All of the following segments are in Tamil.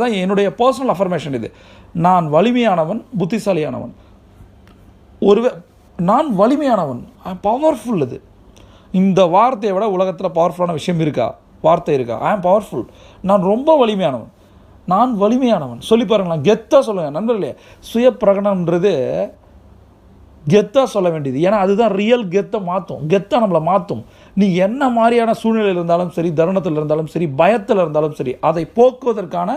அதான் என்னுடைய பர்சனல் அஃபர்மேஷன் இது. நான் வலிமையானவன் புத்திசாலியானவன். ஒரு நான் வலிமையானவன். பவர்ஃபுல் இது இந்த வார்த்தையை விட உலகத்தில் பவர்ஃபுல்லான விஷயம் இருக்கா? வார்த்தை இருக்கா? ஐ ஆம் பவர்ஃபுல் நான் ரொம்ப வலிமையானவன். நான் வலிமையானவன். சொல்லி பாருங்களேன். கெத்தாக சொல்லுவேன் நண்பர்களே. சுய பிரகடனம்ன்றது கெத்தாக சொல்ல வேண்டியது. ஏன்னா அதுதான் ரியல் கெத்தை மாற்றும் கெத்தை நம்மளை மாற்றும் நீ என்ன மாதிரியான சூழ்நிலையில் இருந்தாலும் சரி தருணத்தில் இருந்தாலும் சரி பயத்தில் இருந்தாலும் சரி அதை போக்குவதற்கான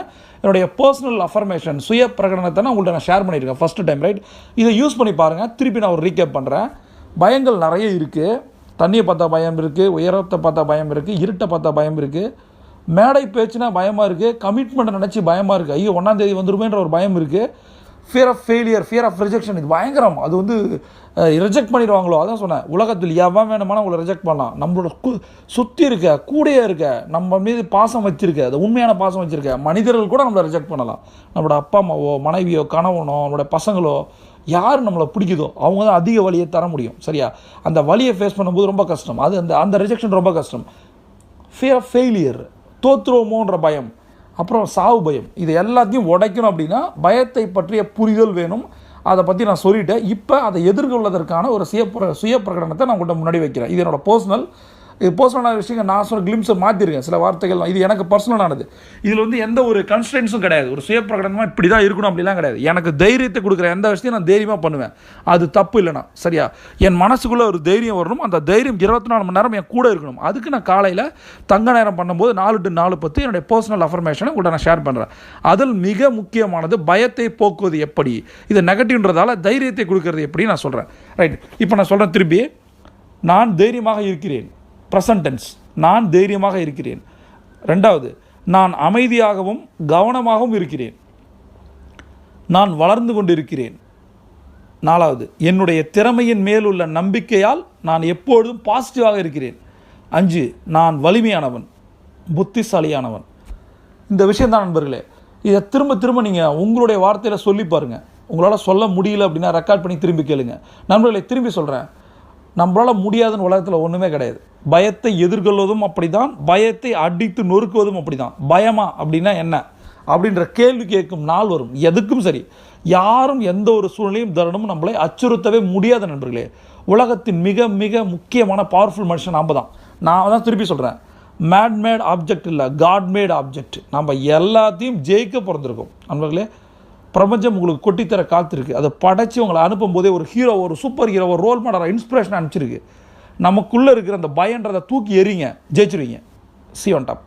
என்னுடைய பர்சனல் அஃபர்மேஷன் சுய பிரகடனத்தை நான் உங்கள்கிட்ட நான் ஷேர் பண்ணியிருக்கேன். ஃபஸ்ட்டு டைம் ரைட் இதை யூஸ் பண்ணி பாருங்கள் திருப்பி நான் ஒரு ரீகேப் பண்ணுறேன் பயங்கள் நிறைய இருக்குது தண்ணியை பார்த்தா பயம் இருக்குது உயரத்தை பார்த்தா பயம் இருக்குது இருட்டை பார்த்தா பயம் இருக்குது மேடை பேச்சுனா பயமாக இருக்குது கமிட்மெண்ட்டை நினச்சி பயமாக இருக்குது ஐயோ ஒன்றாந்தேதி வந்துருமேன்ற ஒரு பயம் இருக்குது fear of failure fear of rejection இது பயங்கரம். அது வந்து ரிஜெக்ட் பண்ணிடுவாங்களோ அதான் சொன்னேன். உலகத்தில் எவன் வேணுமானா உங்களை ரிஜெக்ட் பண்ணலாம். நம்மளோட கு சுற்றி இருக்க கூடையே இருக்க நம்ம மீது பாசம் வச்சுருக்க அது உண்மையான பாசம் வச்சுருக்க மனிதர்கள் கூட நம்மளை ரிஜெக்ட் பண்ணலாம். நம்மளோட அப்பா அம்மாவோ மனைவியோ கணவனோ நம்மளோட பசங்களோ யார் நம்மளை பிடிக்குதோ அவங்க தான் அதிக வழியை தர முடியும். சரியா? அந்த வழியை ஃபேஸ் பண்ணும்போது ரொம்ப கஷ்டம். அது அந்த அந்த ரிஜெக்ஷன் ரொம்ப கஷ்டம். ஃபியர் ஆஃப் ஃபெயிலியர் தோற்றுருவோமோன்ற பயம். அப்புறம் சாவு பயம். இது எல்லாத்தையும் உடைக்கணும் அப்படின்னா பயத்தை பற்றிய புரிதல் வேணும். அதை பற்றி நான் சொல்லிட்டேன். இப்போ அதை எதிர்கொள்வதற்கான ஒரு சுய சுய பிரகடனத்தை நான் உங்கள்கிட்ட முன்னாடி வைக்கிறேன். இது என்னோடய பர்சனல் இது பர்சனலான விஷயங்கள் நான் சொன்ன கிளிம்ஸை மாற்றிருக்கேன் சில வார்த்தைகள் இது எனக்கு பர்சனலானது இதில் வந்து எந்த ஒரு கன்ஸ்டன்ஸும் கிடையாது. ஒரு சுய பிரகடனமாக இப்படி தான் இருக்கணும் அப்படிலாம் கிடையாது. எனக்கு தைரியத்தை கொடுக்குற எந்த விஷயத்தையும் நான் தைரியமாக பண்ணுவேன். அது தப்பு இல்லைனா சரியா? என் மனசுக்குள்ளே ஒரு தைரியம் வரணும். அந்த தைரியம் இருபத்தி நாலு மணி நேரம் என் கூட இருக்கணும். அதுக்கு நான் காலையில் தங்க நேரம் பண்ணும்போது நாலு டு நாலு பத்து என்னுடைய பர்சனல் அஃபர்மேஷனை உங்கள்கிட்ட நான் ஷேர் பண்ணுறேன் அதில் மிக முக்கியமானது பயத்தை போக்குவது எப்படி? இது நெகட்டிவ்ன்றதால தைரியத்தை கொடுக்கறது எப்படி நான் சொல்கிறேன் ரைட் இப்போ நான் சொல்கிறேன் திரும்பி. நான் தைரியமாக இருக்கிறேன். ப்ரெசன்டென்ஸ் நான் தைரியமாக இருக்கிறேன். ரெண்டாவது நான் அமைதியாகவும் கவனமாகவும் இருக்கிறேன். நான் வளர்ந்து கொண்டிருக்கிறேன். நாலாவது என்னுடைய திறமையின் மேல் உள்ள நம்பிக்கையால் நான் எப்பொழுதும் பாசிட்டிவாக இருக்கிறேன். அஞ்சு நான் வலிமையானவன் புத்திசாலியானவன். இந்த விஷயந்தான் நண்பர்களே. இதை திரும்ப திரும்ப நீங்கள் உங்களுடைய வார்த்தையில் சொல்லி பாருங்கள் உங்களால் சொல்ல முடியல அப்படின்னா ரெக்கார்ட் பண்ணி திரும்பி கேளுங்க. நண்பர்களை திரும்பி சொல்கிறேன் நம்மளால் முடியாதுன்னு உலகத்தில் ஒன்றுமே கிடையாது. பயத்தை எதிர்கொள்வதும் அப்படிதான் பயத்தை அடித்து நொறுக்குவதும் அப்படிதான். பயமா அப்படின்னா என்ன? அப்படின்ற கேள்வி கேட்கும் நாள் வரும். எதுக்கும் சரி யாரும் எந்த ஒரு சூழ்நிலையும் தருணமும் நம்மளை அச்சுறுத்தவே முடியாத நண்பர்களே. உலகத்தின் மிக மிக முக்கியமான பவர்ஃபுல் மனுஷன் நாம் தான் நான் தான் திருப்பி சொல்கிறேன் மேட் மேட் ஆப்ஜெக்ட் இல்லை காட் மேட் ஆப்ஜெக்ட் நம்ம எல்லாத்தையும் ஜெயிக்க பிறந்திருக்கோம். நண்பர்களே பிரபஞ்சம் உங்களுக்கு கொட்டித்தர காத்திருக்கு. அதை படைச்சி உங்களை அனுப்பும் போதே ஒரு ஹீரோ ஒரு சூப்பர் ஹீரோ ஒரு ரோல் மாடலாக இன்ஸ்பிரேஷன் அனுப்பிச்சிருக்கு. நமக்குள்ளே இருக்கிற அந்த பயன்றதை தூக்கி எறிங்க ஜெயிச்சிருவீங்க. See on top